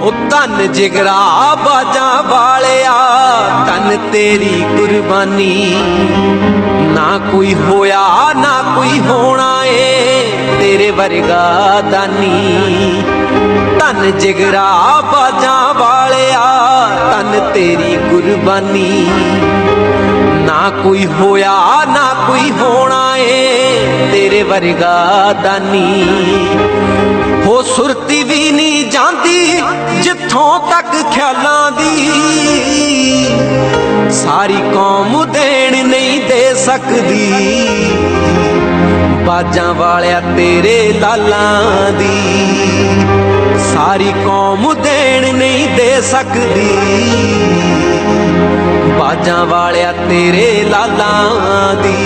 ਉਹ ਧਨ ਜਿਗਰਾ ਬਾਜਾਂ ਵਾਲਿਆ ਤਨ ਤੇਰੀ ਕੁਰਬਾਨੀ। ਨਾ ਕੋਈ ਹੋਇਆ, ਨਾ ਕੋਈ ਹੋਣਾ ਏ ਤੇਰੇ ਵਰਗਾ ਦਾਨੀ। ਧੰਨ ਜਿਗਰਾ ਬਾਜਾਂ ਵਾਲਿਆ ਤਨ ਤੇਰੀ ਕੁਰਬਾਨੀ। ਨਾ ਕੋਈ ਹੋਇਆ, ਨਾ ਕੋਈ ਹੋਣਾ ਏ ਤੇਰੇ ਵਰਗਾ ਦਾਨੀ। ਹੋ ਸੁਰਤੀ ਵੀ ਨਹੀਂ ਜਾਂਦੀ ਜਿੱਥੋਂ ਤੱਕ ਖਿਆਲਾਂ ਦੀ, ਸਾਰੀ ਕੌਮ ਦੇਣ ਨਹੀਂ ਦੇ ਸਕਦੀ। ਬਾਜਾਂ ਵਾਲਿਆ ਤੇਰੇ ਲਾਲਾਂ ਦੀ, ਸਾਰੀ ਕੌਮ ਦੇਣ ਨਹੀਂ ਦੇ ਸਕਦੀ। ਬਾਜਾਂ ਵਾਲਿਆ ਤੇਰੇ ਲਾਲਾਂ ਦੀ।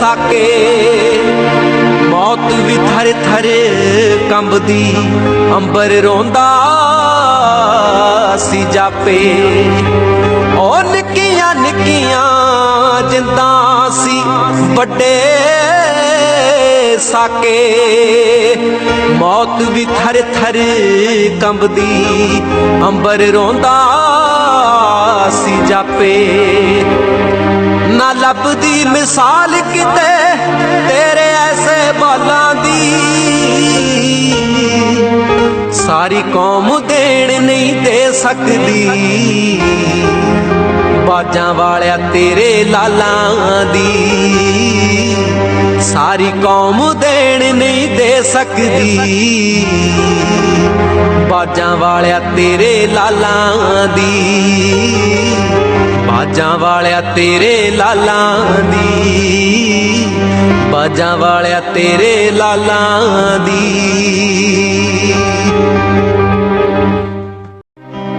ਸਾਕੇ। ਮੌਤ ਵੀ ਥਰ ਥਰ ਕੰਬਦੀ, ਅੰਬਰ ਰੋਂਦਾ ਸੀ ਜਾਪੇ। ਉਹ ਨਿੱਕੀਆਂ ਨਿੱਕੀਆਂ ਜਿੰਦਾ ਸੀ ਵੱਡੇ ਸਾਕੇ। ਮੌਤ ਵੀ ਥਰ ਥਰ ਕੰਬਦੀ, ਅੰਬਰ ਰੋਂਦਾ ਸੀ ਜਾਪੇ। ਨਾ ਲੱਭਦੀ ਮਿਸਾਲ ਕਿਤੇ ਤੇਰੇ ਐਸੇ ਬਾਲਾਂ ਦੀ। ਸਾਰੀ ਕੌਮ ਦੇਣ ਨਹੀਂ ਦੇ ਸਕਦੀ। ਬਾਜਾਂ ਵਾਲਿਆ ਤੇਰੇ ਲਾਲਾਂ ਦੀ। ਸਾਰੀ ਕੌਮ ਦੇਣ ਨਹੀਂ ਦੇ ਸਕਦੀ। ਬਾਜਾਂ ਵਾਲਿਆ ਤੇਰੇ ਲਾਲਾਂ ਦੀ। ਬਾਜਾਂ ਵਾਲਿਆ ਤੇਰੇ ਲਾਲਾਂ ਦੀ। ਬਾਜਾਂ ਵਾਲਿਆ ਤੇਰੇ ਲਾਲਾਂ ਦੀ।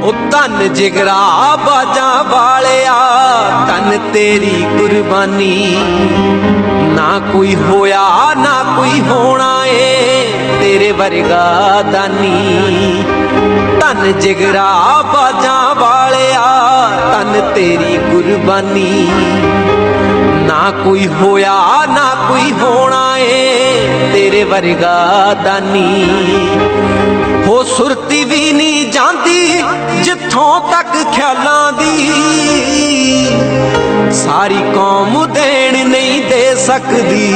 ਉਹ ਧੰਨ ਜਿਗਰਾ ਬਾਜਾਂ ਵਾਲਿਆ ਤਨ ਤੇਰੀ ਕੁਰਬਾਨੀ। ਨਾ ਕੋਈ ਹੋਇਆ, ਨਾ ਕੋਈ ਹੋਣਾ ਏ ਤੇਰੇ ਵਰਗਾ ਦਾਨੀ। ਧੰਨ ਜਿਗਰਾ ਬਾਜਾਂ ਵਾਲਿਆ ਤੇਰੀ ਗੁਰਬਾਨੀ ਨਾ ਕੋਈ ਹੋਇਆ, ਨਾ ਕੋਈ ਹੋਣਾ ਏ ਤੇਰੇ ਵਰਗਾ ਦਾਨੀ। ਹੋ ਸੁਰਤੀ ਵੀ ਨਹੀਂ ਜਾਂਦੀ ਜਿੱਥੋਂ ਤੱਕ ਖਿਆਲਾਂ ਦੀ। ਸਾਰੀ ਕੌਮ ਦੇਣ ਨਹੀਂ ਦੇ ਸਕਦੀ।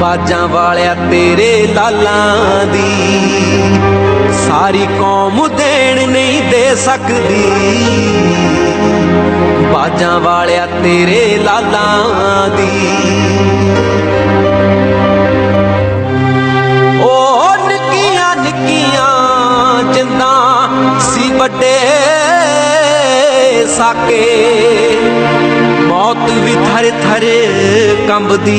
ਬਾਜਾਂ ਵਾਲਿਆ ਤੇਰੇ ਲਾਲਾਂ ਦੀ। ਸਾਰੀ ਕੌਮ ਦੇਣ ਨਹੀਂ ਦੇ ਸਕਦੀ। ਬਾਜਾਂ ਵਾਲਿਆ ਤੇਰੇ ਲਾਲਾਂ ਦੀ। ਉਹ ਨਿੱਕੀਆਂ ਨਿੱਕੀਆਂ ਜਿੰਦਾਂ ਸੀ ਵੱਡੇ ਸਾਕੇ। ਮੌਤ ਵੀ ਥਰ ਥਰ ਕੰਬਦੀ।